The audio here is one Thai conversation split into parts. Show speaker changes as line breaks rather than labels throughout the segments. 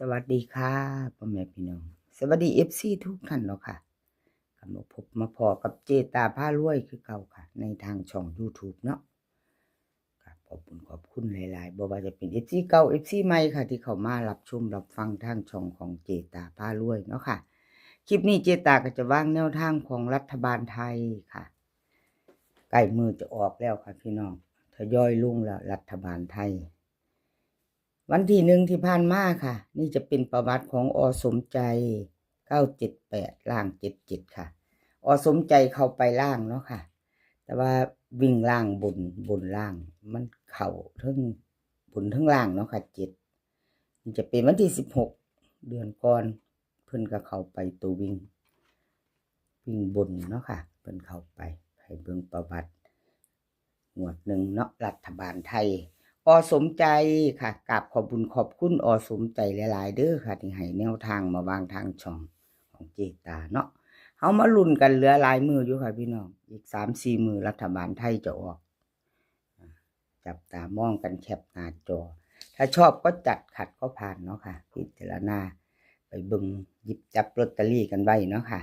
สวัสดีค่ะพ่อแม่พี่น้อง สวัสดีเอฟซีทุกท่านเนาะค่ะกลับมาพบมาพอกับเจตาผ้ารวยคือเก่าค่ะ ในทางช่อง YouTube เนาะขอบคุณขอบคุณหลายๆบ่ว่าจะเป็นเอฟซีเก่าเอฟซีใหม่ค่ะ ที่เข้ามารับชมรับฟังทางช่องของเจตาผ้ารวยเนาะค่ะ คลิปนี้เจตาก็จะวางแนวทางของรัฐบาลไทยค่ะใกล้มือจะออกแล้วค่ะพี่น้องทยอยลุ่งแล้วรัฐบาลไทย วันที่หนึ่งที่ผ่านมาค่ะ นี่จะเป็นประวัติของอสมใจ978ล่าง77ค่ะ อสมใจเข้าไปล่างเนาะค่ะ แต่ว่าวิ่งล่างบนบนล่าง มันเข่าทั้งบนทั้งล่างเนาะค่ะเจ็ดนี่จะเป็นวันที่16เดือนก่อนเพิ่นก็เข้าไปตัววิ่ง วิ่งบนเนาะค่ะ เพิ่นเข้าไปให้เบิ่งประวัติหมวดหนึ่งเนาะรัฐบาลไทย อสมใจค่ะกราบขอบุญขอบคุณอสมใจหลาย ๆ เด้อค่ะที่ให้แนวทางมาวางทางช่องของเจตาเนาะเฮามาลุ้นกันเหลือหลายมืออยู่ค่ะพี่น้อง อีกสามสี่มือรัฐบาลไทยจะออก จับตามองกันแคปหน้าจอ ถ้าชอบก็จัดขัดก็ผ่านเนาะค่ะ พิจารณาไปบึงหยิบจับลอตเตอรี่กันไว้เนาะค่ะ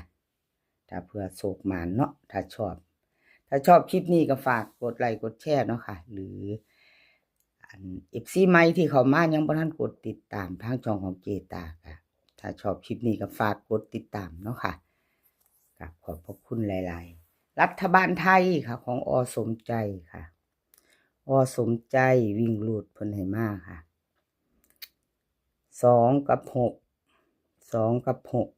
ถ้าเพื่อโศกมานเนาะถ้าชอบ ถ้าชอบคลิปนี้ก็ฝากกดไลค์กดแชร์เนาะค่ะ หรือ อันเอฟซีใหม่ที่เขามายังบ่ทันกดติดตามทางช่องของเจตาค่ะ ถ้าชอบคลิปนี้ก็ฝากกดติดตามเนาะค่ะกับขอบพระคุณหลาย ๆ รัฐบาลไทยค่ะ ของอสมใจค่ะ อสมใจวิ่งลูดเพิ่นให้มากค่ะสองกับหกสองกับหก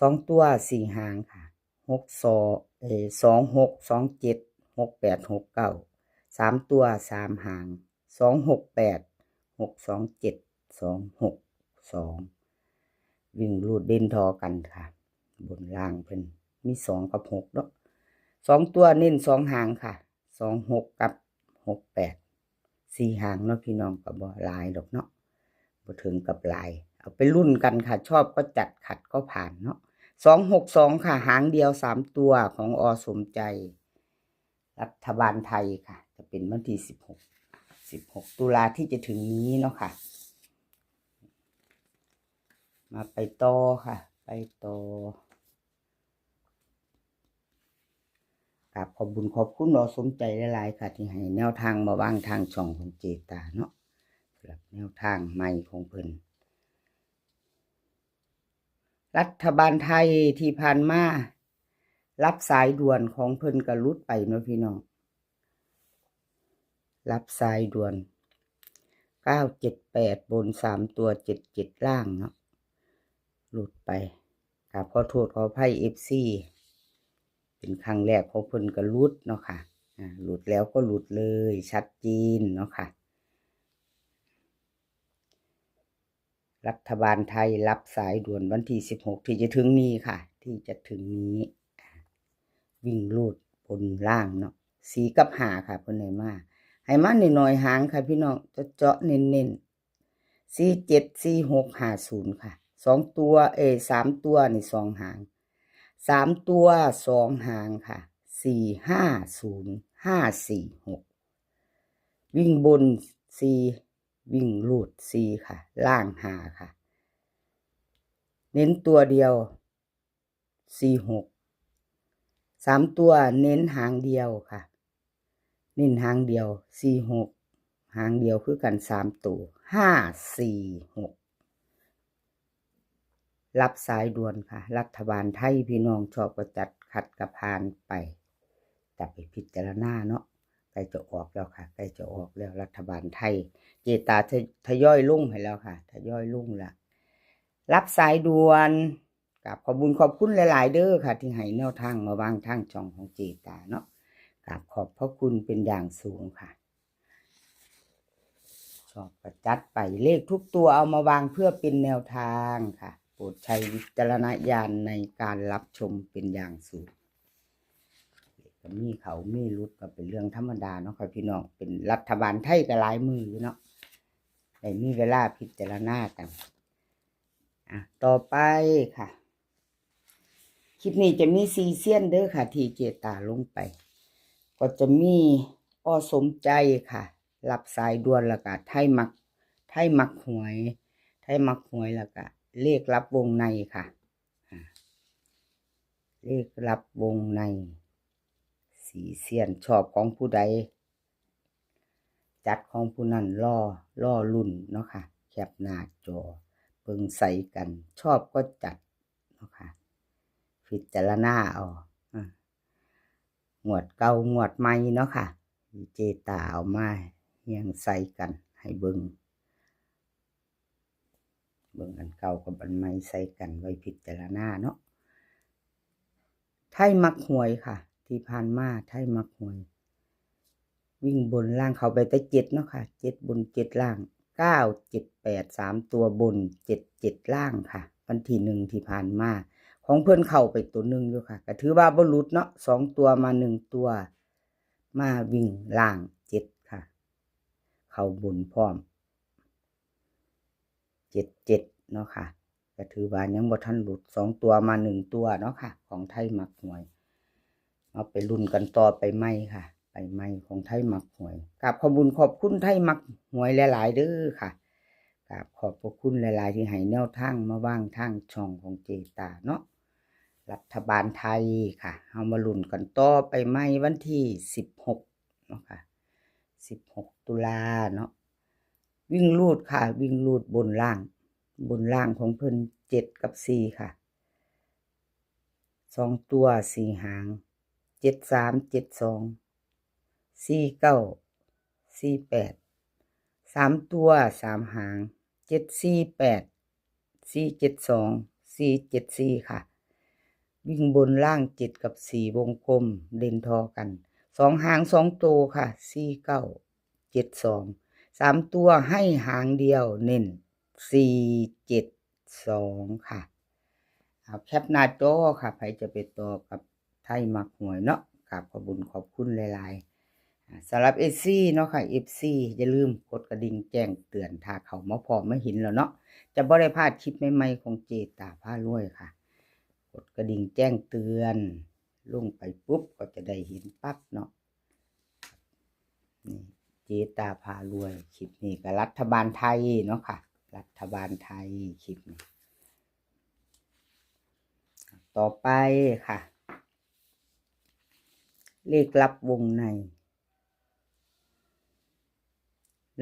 สองตัวสี่หางค่ะหกสอเอสองหกสองเจ็ดหกแปดหกเก้า สามตัวสามหางสองหกแปดหกสองเจ็ดสองหกสองวิ่งรูดเด่นทอกันค่ะ บนล่างเพิ่นมีสองกับหกเนาะสองตัวเน้นสองหางค่ะสองหกกับหกแปดสี่หางเนาะพี่น้องก็บ่หลายดอกเนาะบ่ถึงกับลาย เอาไปรุ่นกันค่ะ ชอบก็จัดขัดก็ผ่านเนาะสองหกสองค่ะ หางเดียวสามตัวของอสมใจ รัฐบาลไทยค่ะ จะเป็นวันที่สิบหกสิบหกตุลาที่จะถึงนี้เนาะค่ะ มาไปต่อค่ะ ไปต่อกับขอบบุญขอบคุณเราสมใจหลายๆค่ะ ที่ให้แนวทางมาวางทางช่องของเจตาเนาะสำหรับแนวทางใหม่ของเพิ่นรัฐบาลไทยที่ผ่านมารับสายด่วนของเพิ่นกระลุดไปเนาะพี่น้อง รับสายด่วนเก้าเจ็ดแปดบนสามตัวเจ็ดเจ็ดล่างเนาะหลุดไปกราบขอโทษขออภัยเอฟซีเป็นครั้งแรกของเพิ่นก็หลุดเนาะค่ะอ่าหลุดแล้วก็หลุดเลยชัดเจนเนาะค่ะ รัฐบาลไทยรับสายด่วนวันที่สิบหกที่จะถึงนี้ค่ะ ที่จะถึงนี้ วิ่งลูดบนล่างเนาะสีกับหาค่ะเพิ่นให้มา ให้มาหน่อยๆหางค่ะพี่น้องจะเจาะเน้นๆสี่เจ็ดสี่หกห้าศูนย์ค่ะสองตัวเอสามตัวนี่สองหางสามตัวสองหางค่ะสี่ห้าศูนย์ห้าสี่หกวิ่งบนสี่วิ่งลูดสี่ค่ะ ล่างหาค่ะ เน้นตัวเดียวสี่หกสามตัวเน้นหางเดียวค่ะ เน้นหางเดียวสี่หกหางเดียวคือกันสามตัวห้าสี่หกรับสายด่วนค่ะ รัฐบาลไทยพี่น้องชอบก็จัดขัดกระพานไปจับไปพิจารณาเนาะใกล้จะออกแล้วค่ะใกล้จะออกแล้วรัฐบาลไทย เจตาทยทยอยลุ่งให้แล้วค่ะทยอยลุ่งละรับสายด่วนกับขอบคุญขอบคุณหลาย ๆ เด้อค่ะ ที่ให้แนวทางมาวางทางช่องของเจตาเนาะ กราบขอบพระคุณเป็นอย่างสูงค่ะชอบประจัดไปเลขทุกตัวเอามาวางเพื่อเป็นแนวทางค่ะ โปรดใช้วิจารณญาณในการรับชมเป็นอย่างสูงมีเขามีรุดก็เป็นเรื่องธรรมดาเนาะค่ะพี่น้องเป็นรัฐบาลไทยก็หลายมืออยู่เนาะได้มีเวลาพิจารณากันอะต่อไปค่ะ คลิปนี้จะมีซีเซียนเด้อค่ะ ทีเจตาลงไป ก็จะมีอ้อสมใจค่ะ รับสายด่วนแล้วก็ไทยมัก ไทยมักหวย ไทยมักหวยแล้วก็เลขรับวงในค่ะ เลขรับวงใน สีเสียนชอบของผู้ใด จัดของผู้นั้นล่อล่อรุ่นเนาะค่ะ แคปหน้าจอเปิงใส่กัน ชอบก็จัดเนาะค่ะพิจารณาเอาอ่า งวดเก่างวดใหม่เนาะค่ะเจตาเอามาเฮียงใส่กันให้เบิงเบิงอันเก่ากับอันใหม่ใส่กันไว้พิจารณาเนาะไทยมักหวยค่ะ ที่ผ่านมาไทยมักหวย วิ่งบนล่างเขาไปแต่เจ็ดเนาะค่ะเจ็ดบนเจ็ดล่างเก้าเจ็ดแปดสามตัวบนเจ็ดเจ็ดล่างค่ะ วันที่หนึ่งที่ผ่านมา ของเพื่อนเข้าไปตัวหนึ่งอยู่ค่ะก็ถือว่าบรุษเนาะสองตัวมาหนึ่งตัว มาวิ่งล่างเจ็ดค่ะ เข้าบนพร้อมเจ็ดเจ็ดเนาะค่ะก็ถือว่ายังบ่ทันหลุดสองตัวมาหนึ่งตัวเนาะค่ะ ของไทยมักหวย เอาไปรุ่นกันต่อไปไหมค่ะ ไปไหมของไทยมักหวยกราบขอบุญขอบคุณไทยมักหวยหลายๆเด้อค่ะกราบขอบพระคุณหลาย ๆ ที่ให้แนวทางมาว่างทางช่องของเจตาเนาะ รัฐบาลไทยค่ะเอามารุ่นกันต่อไปไหมวันที่สิบหกเนาะค่ะสิบหกตุลาเนาะวิ่งลูดค่ะ วิ่งลูดบนล่าง บนล่างของเพิ่นเจ็ดกับสี่ค่ะสองตัวสี่หางเจ็ดสามเจ็ดสองสี่เก้าสี่แปดสามตัวสามหางเจ็ดสี่แปดสี่เจ็ดสองสี่เจ็ดสี่ค่ะ วิ่งบนล่างเจ็ดกับสี่วงกลมเด่นทอกันสองหางสองตัวค่ะสี่เก้าเจ็ดสองสามตัวให้หางเดียวเน้นสี่เจ็ดสองค่ะเอาแคปหน้าจอค่ะใครจะไปต่อกับไทยมักหวยเนาะกับขอบุญขอบคุณหลายๆสำหรับเอซี่เนาะค่ะเอฟซีอย่าลืมกดกระดิ่งแจ้งเตือนถ้าเขามาพอไม่เห็นแล้วเนาะจะบ่ได้พลาดคลิปใหม่ๆของเจตาผ้ารวยค่ะ ดกระดิ่งแจ้งเตือนลงไปปุ๊บก็จะได้เห็นปั๊บเนาะนี่เจตาพารวยคลิปนี้ก็รัฐบาลไทยเนาะค่ะ รัฐบาลไทยคลิปนี้ ต่อไปค่ะ เลขลับวงใน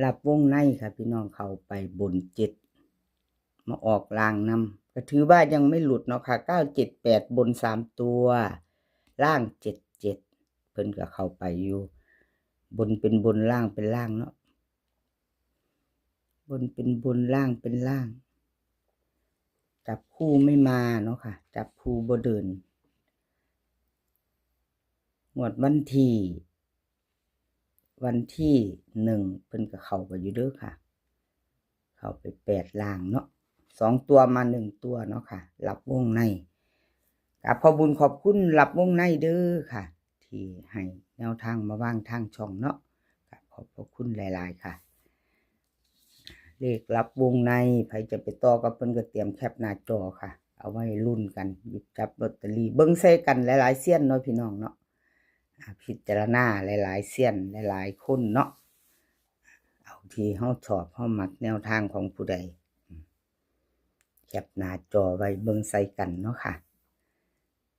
ลับวงในค่ะพี่น้องเข้าไปบนเจ็ดมาออกลางนำ ก็ถือว่ายังไม่หลุดเนาะค่ะเก้าเจ็ดแปดบนสามตัว ล่างเจ็ดเจ็ดเพิ่นก็เข้าไปอยู่ บนเป็นบนล่างเป็นล่างเนาะบนเป็นบนล่างเป็นล่าง จับคู่ไม่มาเนาะค่ะ จับคู่บ่เดินงวดวันที่วันที่หนึ่งเพิ่นก็เข้าไปอยู่เด้อค่ะ เข้าไปแปดล่างเนาะ สองตัวมาหนึ่งตัวเนาะค่ะรับวงในกับขอบุญขอบคุณรับวงในเด้อค่ะ ที่ให้แนวทางมาว่างทางช่องเนาะกับขอบพระคุณหลาย ๆ ค่ะ เลขรับวงในใครจะไปต่อกับเพิ่นก็เตรียมแคปหน้าจอค่ะ เอาไว้รุ่นกันหยิบจับลอตเตอรี่เบิ้งใส่กันหลาย ๆเสี้ยนเนาะพี่น้องเนาะพิจารณาหลาย ๆเสี้ยนหลาย ๆ คนเนาะเอาที่เฮาชอบเฮามักแนวทางของผู้ใด อืมแคปหน้าจอไว้เบิ้งใส่กันเนาะค่ะ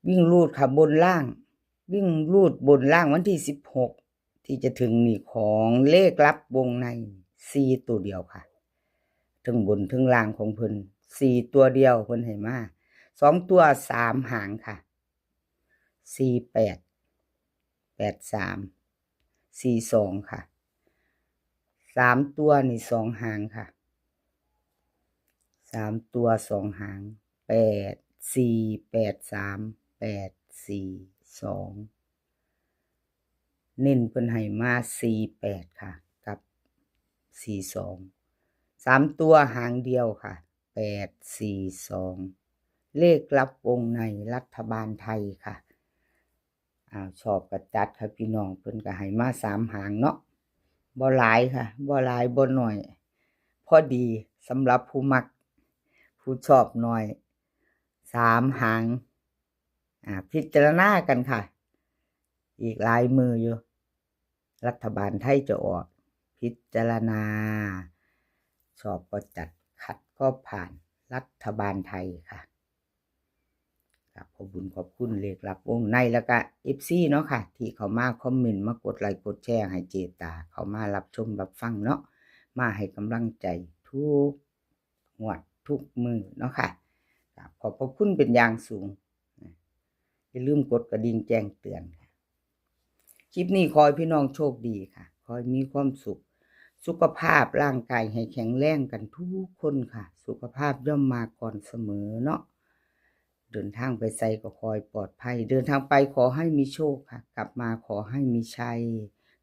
วิ่งรูดค่ะบนล่าง วิ่งรูดบนล่างวันที่สิบหกที่จะถึงนี่ของเลขลับวงในสี่ตัวเดียวค่ะถึงบนถึงล่างของเพิ่นสี่ตัวเดียวเพิ่นให้มาสองตัวสามหางค่ะสี่แปดแปดสามสี่สองค่ะสามตัวนี่สองหางค่ะ สามตัวสองหางแปดสี่แปดสามแปดสี่สองเน้นเพิ่นให้มาสี่แปดค่ะ กับสี่สองสามตัวหางเดียวค่ะแปดสี่สองเลขรับวงในรัฐบาลไทยค่ะอ้าวชอบกระจัดค่ะพี่น้องเพิ่นก็ให้มาสามหางเนาะบ่หลายค่ะบ่หลายบ่หน่อย พอดีสำหรับผู้มัก ผู้ชอบหน่อยสามหาง อ่า พิจารณากันค่ะ อีกหลายมืออยู่ รัฐบาลไทยจะออก พิจารณาชอบก็จัดขัดก็ผ่านรัฐบาลไทยค่ะครับขอบคุญขอบคุณเลขรับวงในแล้วก็เอฟซีเนาะค่ะ ที่เขามาคอมเมนต์มากดไลค์กดแชร์ให้เจตา เขามารับชมรับฟังเนาะมาให้กำลังใจทุกงวด ทุกมือเนาะค่ะขอบพระคุณเป็นอย่างสูงอย่าลืมกดกระดิ่งแจ้งเตือนค่ะ คลิปนี้ขอให้พี่น้องโชคดีค่ะขอให้มีความสุข สุขภาพร่างกายให้แข็งแรงกันทุกคนค่ะ สุขภาพย่อมมาก่อนเสมอเนาะเดินทางไปไสก็คอยปลอดภัย เดินทางไปขอให้มีโชคค่ะ กลับมาขอให้มีชัย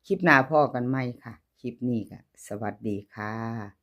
คลิปหน้าพ่อกันไหมค่ะ คลิปนี้ค่ะ สวัสดีค่ะ